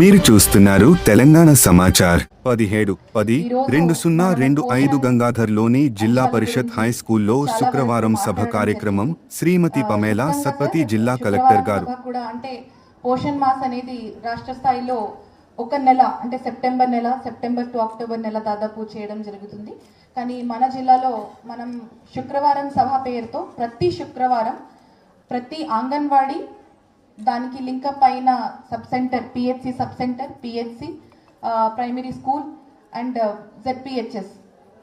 మీరు చూస్తున్నారు తెలంగాణ సమాచార్. పదిహేడు పది రెండు సున్నా రెండు ఐదు గంగాధర్లోని జిల్లా పరిషత్ హై స్కూల్లో శుక్రవారం సభ కార్యక్రమం శ్రీమతి పమేలా సత్పతి జిల్లా కలెక్టర్ గారు. కూడా అంటే పోషణ్ మాస్ అనేది రాష్ట్ర స్థాయిలో ఒక నెల అంటే సెప్టెంబర్ నెల సెప్టెంబర్ టు అక్టోబర్ నెల దాదాపు చేయడం జరుగుతుంది. కానీ మన జిల్లాలో మనం శుక్రవారం సభ పేరుతో ప్రతి శుక్రవారం ప్రతి అంగన్వాడీ దానికి లింకప్ అయిన sub centre PHC sub centre PHC primary school and ZPHS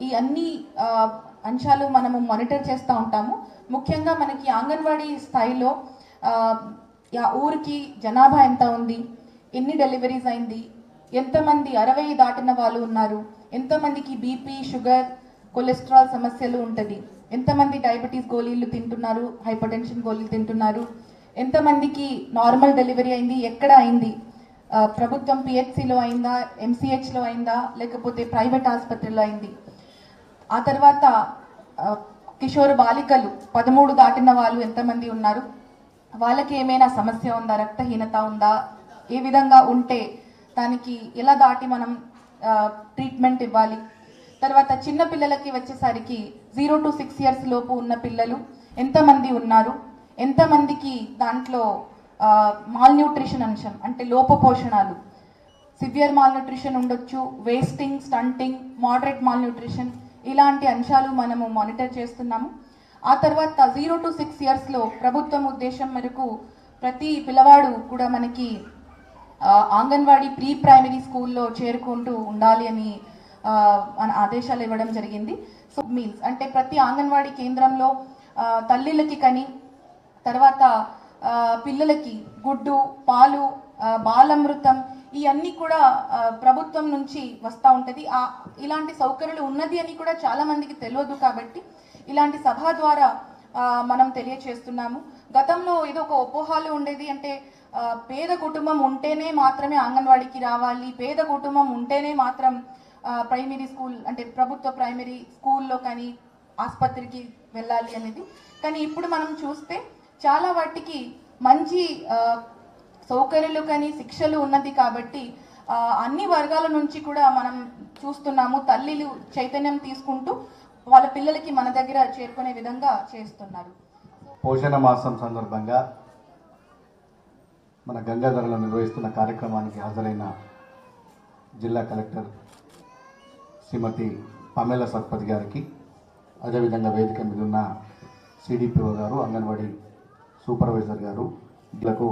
ఈ అన్ని అంశాలు మనము మానిటర్ చేస్తూ ఉంటాము. ముఖ్యంగా మనకి అంగన్వాడీ స్థాయిలో ఆ, యా ఊరికి జనాభా ఎంత ఉంది? ఎన్ని డెలివరీస్ అయింది? ఎంతమంది అరవై దాటిన వాళ్ళు ఉన్నారు? ఎంతమందికి బీపీ షుగర్ కొలెస్ట్రాల్ సమస్యలు ఉంటుంది? ఎంతమంది డయాబెటీస్ గోళీలు తింటున్నారు? హైపర్ టెన్షన్ గోళీలు తింటున్నారు? ఎంతమందికి నార్మల్ డెలివరీ అయింది? ఎక్కడ అయింది? ప్రభుత్వం పిహెచ్సిలో అయిందా? ఎంసీహెచ్లో అయిందా? లేకపోతే ప్రైవేట్ ఆసుపత్రిలో అయింది? ఆ తర్వాత కిషోర్ బాలికలు పదమూడు దాటిన వాళ్ళు ఎంతమంది ఉన్నారు? వాళ్ళకి ఏమైనా సమస్య ఉందా? రక్తహీనత ఉందా? ఏ విధంగా ఉంటే దానికి ఎలా దాటి మనం ట్రీట్మెంట్ ఇవ్వాలి? తర్వాత చిన్న పిల్లలకి వచ్చేసరికి జీరో టు సిక్స్ ఇయర్స్ లోపు ఉన్న పిల్లలు ఎంతమంది ఉన్నారు? ఎంతమందికి దాంట్లో మాల్ న్యూట్రిషన్ అంశం అంటే లోపపోషణాలు. సివియర్ మాల్ న్యూట్రిషన్ ఉండొచ్చు wasting stunting moderate malnutrition ఇలాంటి అంశాలు మనము మానిటర్ చేస్తున్నాము. ఆ తర్వాత జీరో టు సిక్స్ ఇయర్స్లో ప్రభుత్వం ఉద్దేశం మేరకు ప్రతి పిల్లవాడు కూడా మనకి ఆంగన్వాడీ ప్రీ ప్రైమరీ స్కూల్లో చేరుకుంటూ ఉండాలి అని మన ఆదేశాలు ఇవ్వడం జరిగింది. సో మీల్స్ అంటే ప్రతి ఆంగన్వాడీ కేంద్రంలో తల్లిలకి కని తర్వాత పిల్లలకి గుడ్డు పాలు బాలమృతం ఇవన్నీ కూడా ప్రభుత్వం నుంచి వస్తూ ఉంటుంది. ఆ ఇలాంటి సౌకర్యాలు ఉన్నది అని కూడా చాలా మందికి తెలియదు కాబట్టి ఇలాంటి సభ ద్వారా మనం తెలియచేస్తున్నాము. గతంలో ఏదో ఒక అపోహాలు ఉండేది అంటే పేద కుటుంబం ఉంటేనే మాత్రమే అంగన్వాడికి రావాలి పేద కుటుంబం ఉంటేనే మాత్రం ప్రైమరీ స్కూల్ అంటే ప్రభుత్వ ప్రైమరీ స్కూల్లో కానీ ఆసుపత్రికి వెళ్ళాలి అనేది. కానీ ఇప్పుడు మనం చూస్తే చాలా వాటికి మంచి సౌకర్యాలు కానీ శిక్షలు ఉన్నది కాబట్టి అన్ని వర్గాల నుంచి కూడా మనం చూస్తున్నాము తల్లిలు చైతన్యం తీసుకుంటూ వాళ్ళ పిల్లలకి మన దగ్గర చేరుకునే విధంగా చేస్తున్నారు. పోషణ మాసం సందర్భంగా మన గంగాధరలో నిర్వహిస్తున్న కార్యక్రమానికి హాజరైన జిల్లా కలెక్టర్ శ్రీమతి పమేల సత్పతి గారికి అదేవిధంగా వేదిక మీద ఉన్న సిడిపిఓ గారు అంగన్వాడీ సూపర్వైజర్ గారు వీళ్ళకు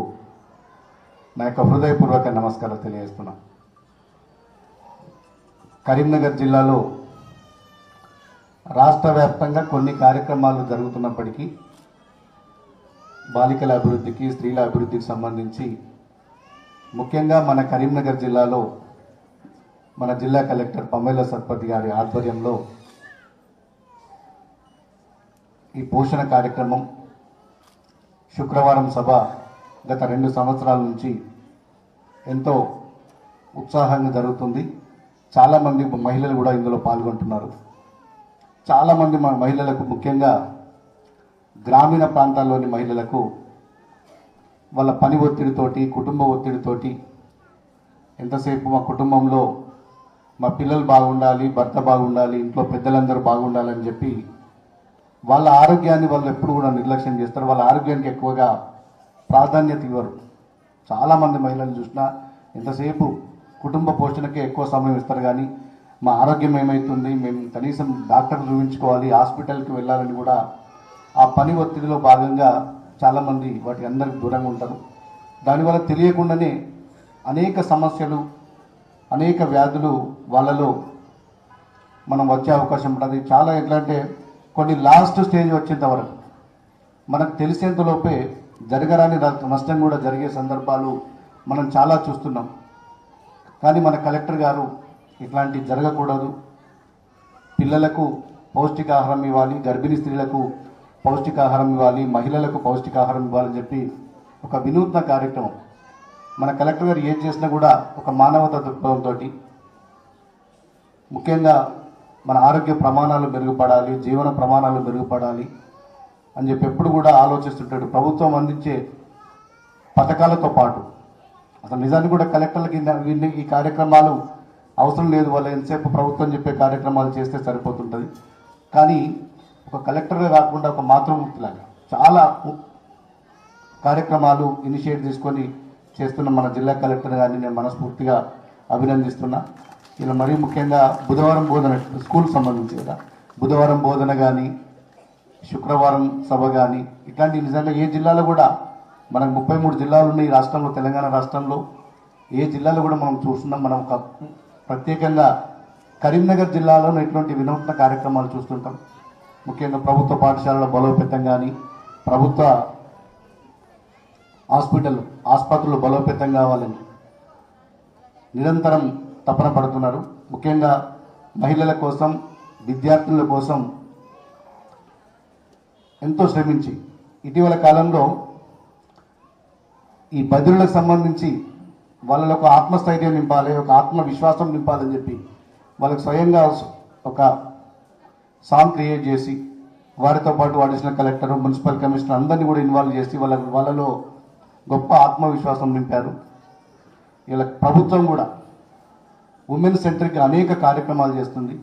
నా యొక్క హృదయపూర్వక నమస్కారం తెలియజేస్తున్నా. కరీంనగర్ జిల్లాలో రాష్ట్ర వ్యాప్తంగా కొన్ని కార్యక్రమాలు జరుగుతున్నప్పటికీ బాలికల అభివృద్ధికి స్త్రీల అభివృద్ధికి సంబంధించి ముఖ్యంగా మన కరీంనగర్ జిల్లాలో మన జిల్లా కలెక్టర్ పమేల సత్పతి గారి ఆధ్వర్యంలో ఈ పోషణ కార్యక్రమం శుక్రవారం సభ గత రెండు సంవత్సరాల నుంచి ఎంతో ఉత్సాహంగా జరుగుతుంది. చాలామంది మహిళలు కూడా ఇందులో పాల్గొంటున్నారు. చాలామంది మహిళలకు ముఖ్యంగా గ్రామీణ ప్రాంతాల్లోని మహిళలకు వాళ్ళ పని ఒత్తిడితోటి కుటుంబ ఒత్తిడితోటి ఎంతసేపు మా కుటుంబంలో మా పిల్లలు బాగుండాలి భర్త బాగుండాలి ఇంట్లో పెద్దలందరూ బాగుండాలని చెప్పి వాళ్ళ ఆరోగ్యాన్ని వాళ్ళు ఎప్పుడు కూడా నిర్లక్ష్యం చేస్తారు. వాళ్ళ ఆరోగ్యానికి ఎక్కువగా ప్రాధాన్యత ఇవ్వరు. చాలామంది మహిళలు చూసినా ఎంతసేపు కుటుంబ పోషణకే ఎక్కువ సమయం ఇస్తారు కానీ మా ఆరోగ్యం ఏమవుతుంది మేము కనీసం డాక్టర్ చూపించుకోవాలి హాస్పిటల్కి వెళ్ళాలని కూడా ఆ పని ఒత్తిడిలో భాగంగా చాలామంది వాటి అందరికి దూరంగా ఉంటారు. దానివల్ల తెలియకుండానే అనేక సమస్యలు అనేక వ్యాధులు వాళ్ళలో మనం వచ్చే అవకాశం ఉంటుంది. చాలా ఎట్లా అంటే కొన్ని లాస్ట్ స్టేజ్ వచ్చేంత వరకు. మనకు తెలిసేంతలోపే జరగరాని నష్టం కూడా జరిగే సందర్భాలు మనం చాలా చూస్తున్నాం. కానీ మన కలెక్టర్ గారు ఇట్లాంటివి జరగకూడదు. పిల్లలకు పౌష్టికాహారం ఇవ్వాలి గర్భిణీ స్త్రీలకు పౌష్టికాహారం ఇవ్వాలి మహిళలకు పౌష్టికాహారం ఇవ్వాలని చెప్పి ఒక వినూత్న కార్యక్రమం. మన కలెక్టర్ గారు ఏం చేసినా కూడా ఒక మానవత దృక్పథంతో ముఖ్యంగా మన ఆరోగ్య ప్రమాణాలు మెరుగుపడాలి జీవన ప్రమాణాలు మెరుగుపడాలి అని చెప్పి ఎప్పుడు కూడా ఆలోచిస్తుంటాడు. ప్రభుత్వం అందించే పథకాలతో పాటు అసలు నిజానికి కూడా కలెక్టర్లకి ఈ కార్యక్రమాలు అవసరం లేదు వాళ్ళు ఎంతసేపు ప్రభుత్వం చెప్పే కార్యక్రమాలు చేస్తే సరిపోతుంటుంది. కానీ ఒక కలెక్టర్గా కాకుండా ఒక మాతృమూర్తిలాగా చాలా కార్యక్రమాలు ఇనిషియేట్ తీసుకొని చేస్తున్న మన జిల్లా కలెక్టర్ గారిని నేను మనస్ఫూర్తిగా అభినందిస్తున్నా. ఇలా మరీ ముఖ్యంగా బుధవారం బోధన స్కూల్ సంబంధించి కదా. బుధవారం బోధన కానీ శుక్రవారం సభ కానీ ఇట్లాంటి నిజంగా ఏ జిల్లాలో కూడా మనకు ముప్పై మూడు జిల్లాలు ఉన్నాయి ఈ రాష్ట్రంలో తెలంగాణ రాష్ట్రంలో. ఏ జిల్లాలో కూడా మనం చూస్తున్నాం మనం ఒక ప్రత్యేకంగా కరీంనగర్ జిల్లాలో ఇటువంటి వినూత్న కార్యక్రమాలు చూస్తుంటాం. ముఖ్యంగా ప్రభుత్వ పాఠశాలల బలోపేతం కానీ ప్రభుత్వ హాస్పిటల్ ఆసుపత్రులు బలోపేతం కావాలని నిరంతరం తపన పడుతున్నారు. ముఖ్యంగా మహిళల కోసం విద్యార్థుల కోసం ఎంతో శ్రమించి ఇటీవల కాలంలో ఈ బదిరులకు సంబంధించి వాళ్ళలో ఒక ఆత్మస్థైర్యం నింపాలి ఒక ఆత్మవిశ్వాసం నింపాలని చెప్పి వాళ్ళకి స్వయంగా ఒక సాంగ్ క్రియేట్ చేసి వారితో పాటు అడిషనల్ కలెక్టర్ మున్సిపల్ కమిషనర్ అందరినీ కూడా ఇన్వాల్వ్ చేసి వాళ్ళ వాళ్ళలో గొప్ప ఆత్మవిశ్వాసం నింపారు. ఇలా ప్రభుత్వం కూడా ఉమెన్ సెంటర్కి అనేక కార్యక్రమాలు చేస్తుంది.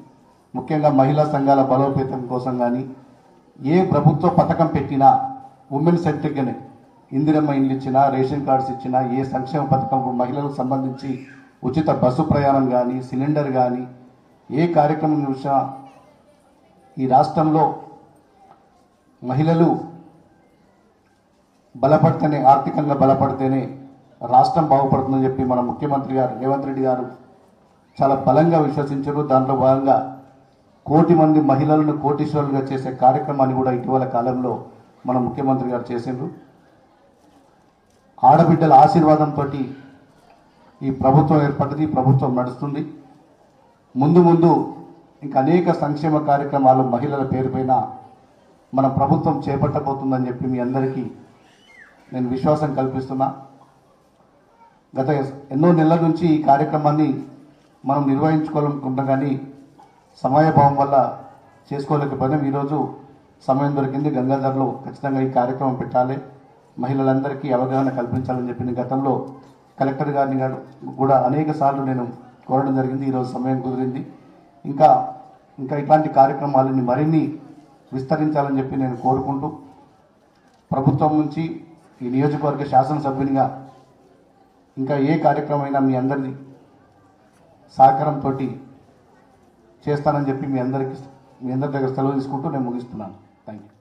ముఖ్యంగా మహిళా సంఘాల బలోపేతం కోసం కానీ ఏ ప్రభుత్వ పథకం పెట్టినా ఉమెన్ సెంటర్గానే ఇందిరమ్మ ఇండ్లు ఇచ్చినా రేషన్ కార్డ్స్ ఇచ్చినా ఏ సంక్షేమ పథకం మహిళలకు సంబంధించి ఉచిత బస్సు ప్రయాణం కానీ సిలిండర్ కానీ ఏ కార్యక్రమం చూసినా ఈ రాష్ట్రంలో మహిళలు బలపడితేనే ఆర్థికంగా బలపడితేనే రాష్ట్రం బాగుపడుతుందని చెప్పి మన ముఖ్యమంత్రి గారు రేవంత్ రెడ్డి గారు చాలా బలంగా విశ్వసించారు. దాంట్లో భాగంగా కోటి మంది మహిళలను కోటీశ్వరులుగా చేసే కార్యక్రమాన్ని కూడా ఇటీవల కాలంలో మన ముఖ్యమంత్రి గారు చేసిండ్రు. ఆడబిడ్డల ఆశీర్వాదంతో ఈ ప్రభుత్వం ఏర్పడింది ప్రభుత్వం నడుస్తుంది. ముందు ముందు ఇంకా అనేక సంక్షేమ కార్యక్రమాలు మహిళల పేరుపైన మన ప్రభుత్వం చేపట్టబోతుందని చెప్పి మీ అందరికీ నేను విశ్వాసం కల్పిస్తున్నా. గత ఎన్నో నెలల నుంచి ఈ కార్యక్రమాన్ని మనం నిర్వహించుకోవాలనుకుంటాం కానీ సమయభావం వల్ల చేసుకోలేకపోయినాం. ఈరోజు సమయం దొరికింది. గంగాధర్లో ఖచ్చితంగా ఈ కార్యక్రమం పెట్టాలి. మహిళలందరికీ అవగాహన కల్పించాలని చెప్పిన గతంలో కలెక్టర్ గారిని కూడా అనేక సార్లు నేను కోరడం జరిగింది. ఈరోజు సమయం కుదిరింది. ఇంకా ఇంకా ఇట్లాంటి కార్యక్రమాలని మరిన్ని విస్తరించాలని చెప్పి నేను కోరుకుంటూ ప్రభుత్వం నుంచి ఈ నియోజకవర్గ శాసనసభ్యునిగా ఇంకా ఏ కార్యక్రమం అయినా మీ అందరినీ సహకారంతో చేస్తానని చెప్పి మీ అందరికీ మీ అందరి దగ్గర సెలవు తీసుకుంటూ నేను ముగిస్తున్నాను. Thank you